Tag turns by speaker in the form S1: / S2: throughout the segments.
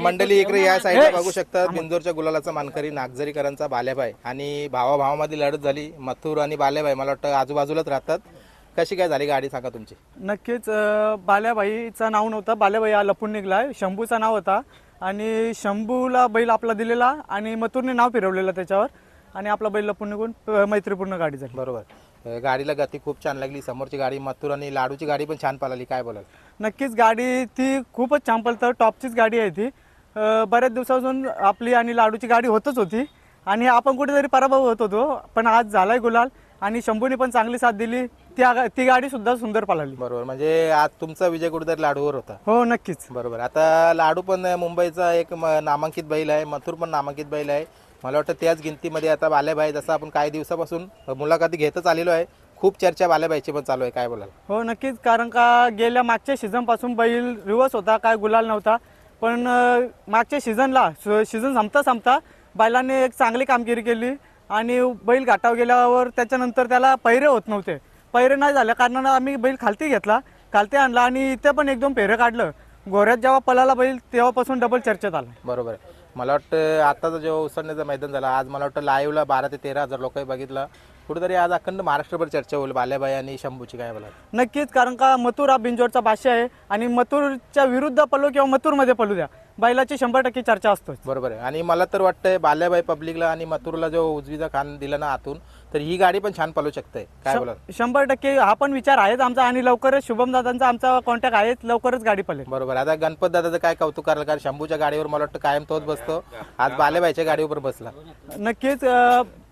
S1: मंडळी इकडे या साईडला बघू शकता बिंदोरच्या गुलालाचा मानकरी नागझरीकरांचा बालेबाई आणि भावाभावामध्ये लढत झाली मथुर आणि बालेबाई मला वाटतं आजूबाजूलाच राहतात. कशी काय झाली गाडी सांगा तुमची.
S2: नक्कीच बाल्याबाईचं नाव नव्हतं. बाल्याबाई हा लपून निघलाय. शंभूचा नाव होता. आणि शंभूला बैल आपला दिलेला आणि मथुरने नाव फिरवलेलं त्याच्यावर. आणि आपला बैल लपून निघून मैत्रीपूर्ण गाडी झाली.
S1: बरोबर. गाडीला गती खूप छान लागली. समोरची गाडी मथुर आणि लाडूची गाडी पण छान पळाली. काय बोलाल?
S2: नक्कीच गाडी ती खूपच छान पळतं. टॉपचीच गाडी आहे ती. बऱ्याच दिवसापासून आपली आणि लाडूची गाडी होतच होती. आणि आपण कुठेतरी पराभव होत होतो. पण आज झालाय गुलाल आणि शंभूने पण चांगली साथ दिली. त्या ती गाडी सुद्धा सुंदर पळाली.
S1: बरोबर. म्हणजे आज तुमचा विजय कुठेतरी लाडूवर होता.
S2: हो नक्कीच.
S1: बरोबर. आता लाडू पण मुंबईचा एक नामांकित बैल आहे. मथुर पण नामांकित बैल आहे. मला वाटतं त्याच गिनतीमध्ये आता बालेबाई जसं आपण काही दिवसापासून मुलाखती घेतच आलेलो आहे खूप चर्चा बालेबाईची पण चालू आहे. काय बोलाल?
S2: हो नक्कीच. कारण का गेल्या मागच्या सीझनपासून बैल रिवर्स होता काय गुलाल नव्हता. पण मागच्या सीझनला सीझन संपता संपता बैलाने एक चांगली कामगिरी केली आणि बैल घाटावर गेल्यावर त्याच्यानंतर त्याला पैरे होत नव्हते. पैरे नाही झाल्या कारणानं आम्ही बैल खालती घेतला खालती आणला आणि इथे पण एक दोन फेरं काढलं. गोऱ्यात जेव्हा पळाला बैल तेव्हापासून डबल चर्चेत आला.
S1: बरोबर आहे. मला वाटतं आताचा जेव्हा उसळण्याचं मैदान झालं आज मला वाटतं लाईव्हला बारा ते तेरा हजार लोक बघितलं. कुठेतरी आज अखंड महाराष्ट्रभर चर्चा होईल बालेबाई आणि शंभूची काय बोला
S2: नक्कीच कारण का मथुर हा बिंजोडचा भाषा आहे आणि मथुरच्या विरुद्ध पलू किंवा मथुरमध्ये पलू द्या. बैलाची शंभर टक्के चर्चा असतोच.
S1: बरोबर आहे. आणि मला तर वाटतंय बाल्याबाई पब्लिकला आणि मथुरला जो उजवीचा खान दिला ना आतून तर ही गाडी पण छान पळू शकते. काय बोलाल?
S2: शंभर टक्के हा पण विचार आहेच आमचा आणि लवकरच शुभम दादांचा आमचा कॉन्टॅक्ट आहे लवकरच गाडी पळेल
S1: बरोबर आता गणपत दादाचं काय कौतुक करायला कारण शंभूच्या गाडीवर मला वाटतं कायम तोच बसतो. आज बालेबाईच्या गाडीवर बसला.
S2: नक्कीच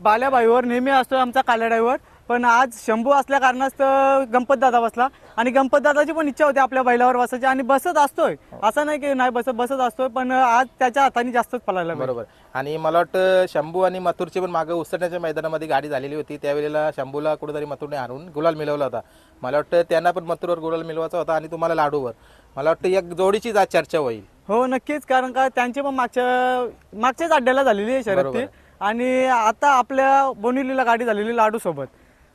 S2: बाल्याबाईवर नेहमी असतो आमचा काल्याडाईवर पण आज शंभू असल्या कारणास्तव गणपत दादा बसला. आणि गणपत दादाची पण इच्छा होती आपल्या बैलावर बसायची. आणि बसत असतोय. असं नाही की नाही बसत बसत असतोय पण आज त्याच्या हाताने जास्तच पळायला.
S1: बरोबर. आणि मला वाटतं शंभू आणि मथुरची पण मागं उसरण्याच्या मैदानामध्ये गाडी झालेली होती. त्यावेळेला शंभूला कुठेतरी मथुरने हारून गुलाल मिळवला होता. मला वाटतं त्यांना पण मथुरवर गुलाल मिळवायचा होता आणि तुम्हाला लाडूवर. मला वाटतं एक जोडीचीच आज चर्चा होईल.
S2: हो नक्कीच. कारण का त्यांची पण मागच्या मागच्याच अड्ड्याला झालेली आहे शर्यत. ती आणि आता आपल्या बोनिलीला गाडी झालेली लाडू सोबत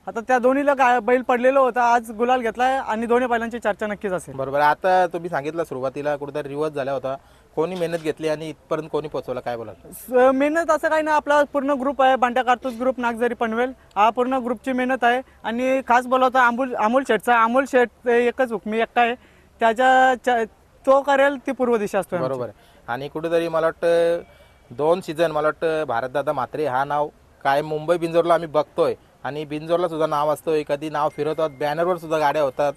S2: आता त्या दोन्हीला गा- बैल पडलेलं होतं. आज गुलाल घेतलाय आणि दोन्ही बैलांची चर्चा नक्कीच असेल.
S1: बरोबर. आता तुम्ही सांगितलं सुरुवातीला कुठेतरी रिवर्स झाला होता. कोणी मेहनत घेतली आणि इथपर्यंत कोणी पोहोचवला? काय बोलाल?
S2: स- मेहनत असं काही नाही. आपला पूर्ण ग्रुप आहे. बांड्या कार्तूस ग्रुप नागझरी पनवेल. हा पूर्ण ग्रुपची मेहनत आहे. आणि खास बोलावता अमोल अमोल शेठचा अमोल शेठ एकच हुकमी एकटा आहे. त्याच्या च- तो करेल ती पूर्व दिशा असतो
S1: बरोबर आहे. आणि कुठेतरी मला वाटतं दोन सीझन मला वाटतं भारतदादा म्हात्रे हा नाव काय मुंबई बिंजोरला आम्ही बघतोय. आणि बिंजोरला सुद्धा नाव असतोय. कधी नाव फिरवतात बॅनरवर सुद्धा गाड्या होतात.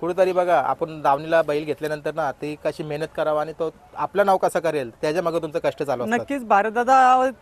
S1: कुठेतरी बघा आपण दावणीला बैल घेतल्यानंतर ना ती कशी मेहनत करावं आणि तो आपलं नाव कसं करेल त्याच्यामागे तुमचं कष्ट चालू असतात.
S2: नक्कीच भारतदादा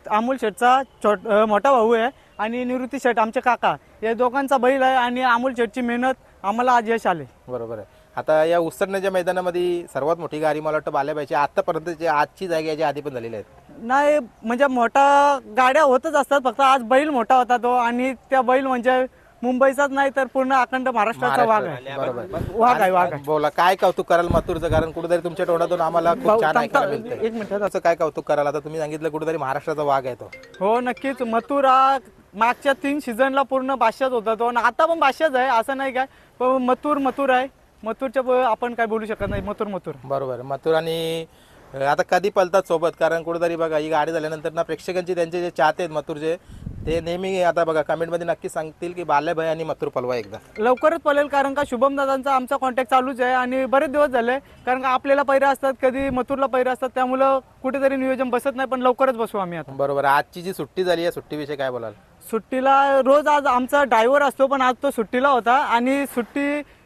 S2: अमोल शेठचा छोट अं, मोठा भाऊ आहे आणि निवृत्ती शेठ आमचे काका. या दोघांचा बैल आहे आणि अमोल शेठची मेहनत आम्हाला आज यश आले
S1: बरोबर आहे. आता या उसरण्याच्या मैदानामध्ये सर्वात मोठी गाडी मला वाटतं बाल्याबाईची आतापर्यंतची आजची जागा याच्या आधी पण झालेली आहेत
S2: नाही म्हणजे मोठा गाड्या होतच असतात फक्त आज बैल मोठा होता तो आणि त्या बैल म्हणजे मुंबईचाच नाही तर पूर्ण अखंड महाराष्ट्राचा वाघ आहे.
S1: बरोबर.
S2: वाघ आहे वाघ आहे.
S1: बोला काय कौतुक कराल मथुरचं? कारण कुठेतरी तुमच्या तोंडातून आम्हाला खूप छान ऐकायला मिळतं
S2: एक मिनिट
S1: असं काय कौतुक कराल? आता तुम्ही सांगितलं कुठेतरी महाराष्ट्राचा वाघ आहे तो.
S2: हो नक्कीच. मथुर हा मागच्या तीन सीझनला पूर्ण बादशाच होता तो. आणि आता पण बादशाच आहे असं नाही काय. पण मथुर मथुर आहे. मथुरच्या ब- आपण काय बोलू शकत नाही. मथुर मथुर.
S1: बरोबर. मथुर आणि आता कधी पलतात सोबत? कारण कुठेतरी बघा ही गाडी झाल्यानंतर ना प्रेक्षकांची त्यांचे जे चाहते आहेत मथुरचे ते नेहमी आता बघा कमेंटमध्ये नक्की सांगतील की बाल्याभाई आणि मथुर पलवा एकदा.
S2: लवकरच पळेल कारण का शुभम दादांचा आमचा कॉन्टॅक्ट चालूच आहे आणि बरेच दिवस झाले कारण का आपल्याला पैरे असतात कधी मथुरला पैरे असतात त्यामुळं कुठेतरी नियोजन बसत नाही पण लवकरच बसू आम्ही आता.
S1: बरोबर आजची जी सुट्टी झाली आहे सुट्टीविषयी काय बोलाल?
S2: सुट्टीला रोज आज आमचा ड्रायव्हर असतो पण आज तो सुट्टीला होता आणि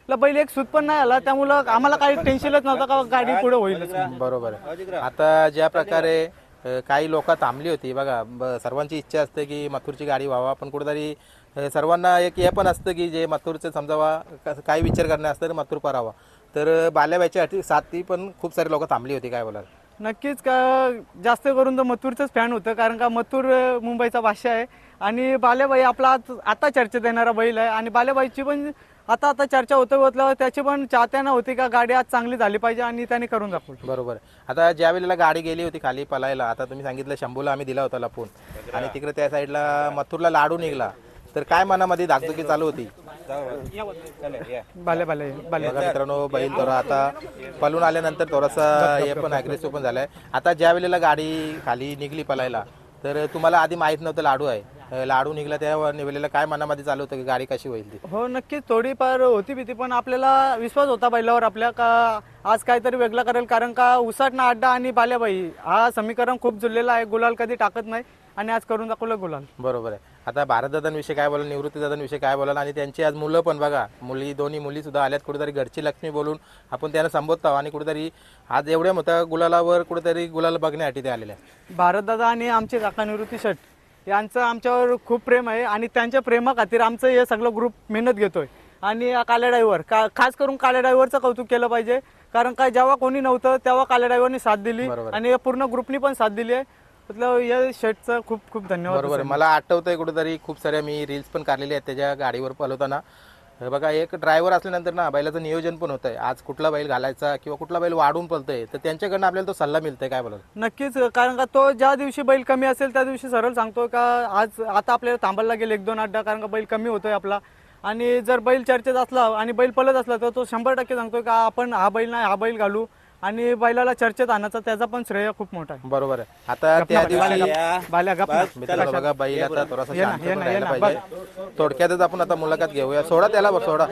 S2: पहिले एक सूट पण नाही आला त्यामुळं आम्हाला काही टेन्शनच नव्हतं का गाडी पुढे होईल.
S1: बरोबर आहे. आता ज्या प्रकारे अ, काही लोक थांबली होती बघा ब- सर्वांची इच्छा असते की मथुरची गाडी व्हावा पण कुठेतरी अ, सर्वांना एक हे पण असतं की जे मथुरचं समजावा क- काही विचार करणे असतं तर मथुर परावा तर बाल्याबाईच्या साथी पण खूप सारे लोक थांबली होती काय बोलाल?
S2: नक्कीच का जास्त करून तर मथुरचंच फॅन होतं कारण का मथुर अं, मुंबईचा भाषा आहे. आणि बालेबाई आपला आता चर्चेत येणारा बैल आहे. आणि बालेबाईची पण आता आता चर्चा होतं होतल्यावर त्याची पण चाहत्यांना होती का गाडी आज चांगली झाली पाहिजे आणि त्याने करून दाखवली?
S1: बरोबर. आता ज्या वेळेला गाडी गेली होती खाली पलायला आता तुम्ही सांगितलं शंभूला आम्ही दिला होता लपून. आणि तिकडे त्या साईडला मथुरला लाडू निघला. तर काय मनामध्ये धाकधुकी चालू होती?
S2: बाले बाले
S1: बघा मित्रांनो बैल थोडा आता पळून आल्यानंतर थोडासा हे पण अग्रेसिव्ह पण झालाय. आता ज्या वेळेला गाडी खाली निघली पलायला तर तुम्हाला आधी माहीत नव्हतं लाडू आहे. अं, लाडू निघला त्यावर निघलेलं काय मनामध्ये चालू होतं की गाडी कशी होईल ती?
S2: हो नक्कीच थोडीफार होती भीती पण आपल्याला विश्वास होता बैलावर आपल्या का आज काहीतरी वेगळं करेल कारण का उसाटणा अड्डा आणि बाल्याबाई हा समीकरण खूप जुळलेला आहे. गुलाल कधी टाकत नाही. आणि आज करून दाखवलं गुलाल.
S1: बरोबर आहे. आता भारतदादांविषयी काय बोलाल निवृत्ती दादांविषयी काय बोलाल आणि त्यांची आज मुलं पण बघा मुली दोन्ही मुली सुद्धा आल्यात कुठेतरी घरची लक्ष्मी बोलून. आपण त्यांना संबोधतो आणि कुठेतरी आज एवढ्या मोठ्या गुलालावर कुठेतरी गुलाल बघण्यासाठी ते आलेले आहे
S2: भारतदादा आणि आमचे काका निवृत्ती शेट यांचं आमच्यावर खूप प्रेम आहे आणि त्यांच्या प्रेमाखातीर आमचं हे सगळं ग्रुप मेहनत घेतोय. आणि काल्या ड्रायव्हर का खास करून काल्या ड्रायव्हरचं कौतुक केलं पाहिजे. कारण काय जेव्हा कोणी नव्हतं तेव्हा काल्या ड्रायव्हरनी साथ दिली. आणि पूर्ण ग्रुपनी पण साथ दिली आहे. मतलब या शेटचं खूप खूप धन्यवाद
S1: बरोबर आहे. मला आठवतंय कुठेतरी खूप साऱ्या मी रील्स पण काढलेली आहेत त्याच्या गाडीवर पलवताना हे बघा एक ड्रायव्हर असल्यानंतर ना बैलाचं नियोजन पण होतंय. आज कुठला बैल घालायचा किंवा कुठला बैल वाढून पलतोय तर त्यांच्याकडनं आपल्याला तो सल्ला मिळतोय काय बोलाल?
S2: नक्कीच कारण का तो ज्या दिवशी बैल कमी असेल त्या दिवशी सरळ सांगतो का आज आता आपल्याला थांबायला लागेल एक दोन अड्डा कारण का बैल कमी होतोय आपला. आणि जर बैल चर्चेत असला आणि बैल पलत असला तर तो शंभर टक्के सांगतोय का आपण हा बैल नाही हा बैल घालू. आणि बैलाला चर्चेत आणायचा त्याचा पण श्रेय खूप मोठा आहे.
S1: बरोबर आहे. आता त्या दिवशी
S2: बाल्या गप ना.
S1: मित्रांनो बघा बैल आता थोडासा
S2: ये ना,
S1: शांत
S2: ये
S1: पण
S2: ना,
S1: राहायला
S2: ये ना,
S1: पाहिजे. थोडक्यातच आपण आता मुलाखत घेऊया. सोडा त्याला बघ, सोडा.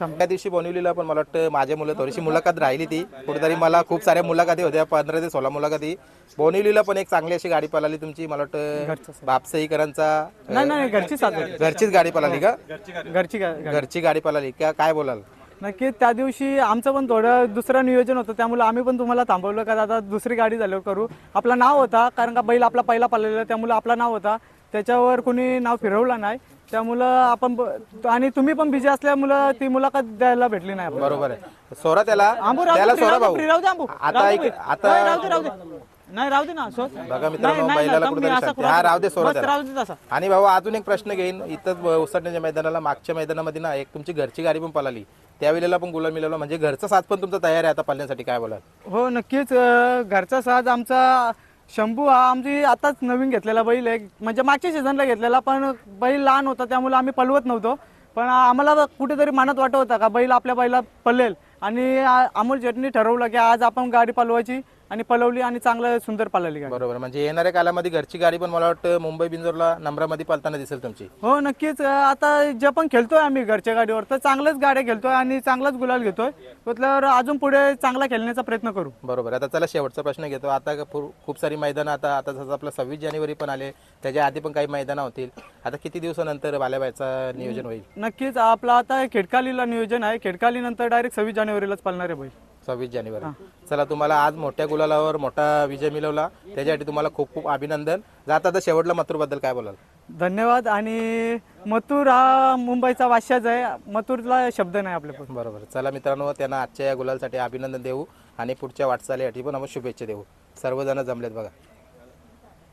S1: त्या दिवशी बोनिवलीला पण मला वाटतं माझ्या मुलं थोडीशी मुलाखत राहिली ती. कुठेतरी मला खूप साऱ्या मुलाखती होत्या पंधरा ते सोळा मुलाखती. बोनिवलीला पण एक चांगली अशी गाडी पळाली तुमची मला वाटतं बापसईकरांचा
S2: नाही नाही घरची साथ होती.
S1: घरचीच गाडी पळाली का?
S2: घरची
S1: घरची गाडी पळाली. का काय बोलाल?
S2: नक्की त्या दिवशी आमचं पण थोडं दुसरं नियोजन होतं त्यामुळे आम्ही पण तुम्हाला थांबवलं का दादा दुसरी गाडी झाल्यावर करू आपला नाव होता कारण का बैल आपला पहिला पाळलेला त्यामुळे आपला नाव होता त्याच्यावर कोणी नाव फिरवलं नाही त्यामुळं आपण आणि तुम्ही पण बिझी असल्यामुळं ती मुलाखत द्यायला भेटली नाही.
S1: बरोबर आहे सोडा त्याला
S2: राहू
S1: त्याला
S2: दे,
S1: भाऊ
S2: राहू आंबू.
S1: आता
S2: दे.
S1: आता
S2: नाही, राहू दे, राहू दे. नाही राहू दे ना सोड.
S1: बघा मित्रांनो
S2: नाही, नाही,
S1: बैलाला
S2: नाही,
S1: कुठेतरी
S2: मी असं
S1: शांती.
S2: करू
S1: हा राहू दे सोडा
S2: बस
S1: त्याला
S2: राहू दे तसा
S1: आणि भाऊ अजून एक प्रश्न घेईन इथं उसटण्याच्या मैदानाला मागच्या मैदानामध्ये ना एक तुमची घरची गाडी पण पळाली त्यावेळेला पण गुलाल मिळवला. म्हणजे घरचा साथ पण तुमचा तयार आहे आता पाल्यांसाठी काय बोलाल?
S2: हो नक्कीच. अं, घरचा साज आमचा शंभू हा आमची आताच नवीन घेतलेला बैल आहे. म्हणजे मागच्या सीझनला घेतलेला पण बैल लहान होता त्यामुळे आम्ही पलवत नव्हतो. पण आम्हाला कुठेतरी मनात वाटत होता का बैल आपल्या बैला पळेल. आणि आ- अमोल जेटनी ठरवलं की आज आपण गाडी पलवायची आणि पलवली आणि चांगलं सुंदर पळाली गाडी.
S1: बरोबर. म्हणजे येणाऱ्या कालामध्ये घरची गाडी पण मला वाटतं मुंबई बिंजोरला नंबरामध्ये पळताना दिसेल तुमची.
S2: हो नक्कीच. अं, आता जे पण खेळतोय आम्ही घरच्या गाडीवर तर चांगलंच गाड्या खेळतोय आणि चांगलाच गुलाल घेतोय. म्हटल्यावर अजून पुढे चांगला खेळण्याचा प्रयत्न करू.
S1: बरोबर. आता चला शेवटचा प्रश्न घेतो. आता क- खूप सारी मैदानं आता आता जसं आपलं सव्वीस जानेवारी पण आले त्याच्या आधी पण काही मैदानं होतील. आता किती दिवसानंतर बाल्याबायचा नियोजन होईल?
S2: नक्कीच. आपला आता खेडकालीला नियोजन आहे. खेडकाली नंतर डायरेक्ट सव्वीस जानेवारीलाच पळणार आहे बैल.
S1: सव्वीस जानेवारी. चला तुम्हाला आज मोठ्या गुलालावर मोठा विजय मिळवला. त्याच्यासाठी तुम्हाला खूप खूप अभिनंदन. जाता आता शेवटला मथुरबद्दल काय बोलाल?
S2: धन्यवाद. आणि मथुर हा मुंबईचा वाश्याच आहे. मथुरला शब्द नाही आपल्या
S1: बरोबर. चला मित्रांनो त्यांना आजच्या या गुलालसाठी अभिनंदन देऊ आणि पुढच्या वाटचालीसाठी पण आपण शुभेच्छा देऊ. सर्वजण जमलेत बघा.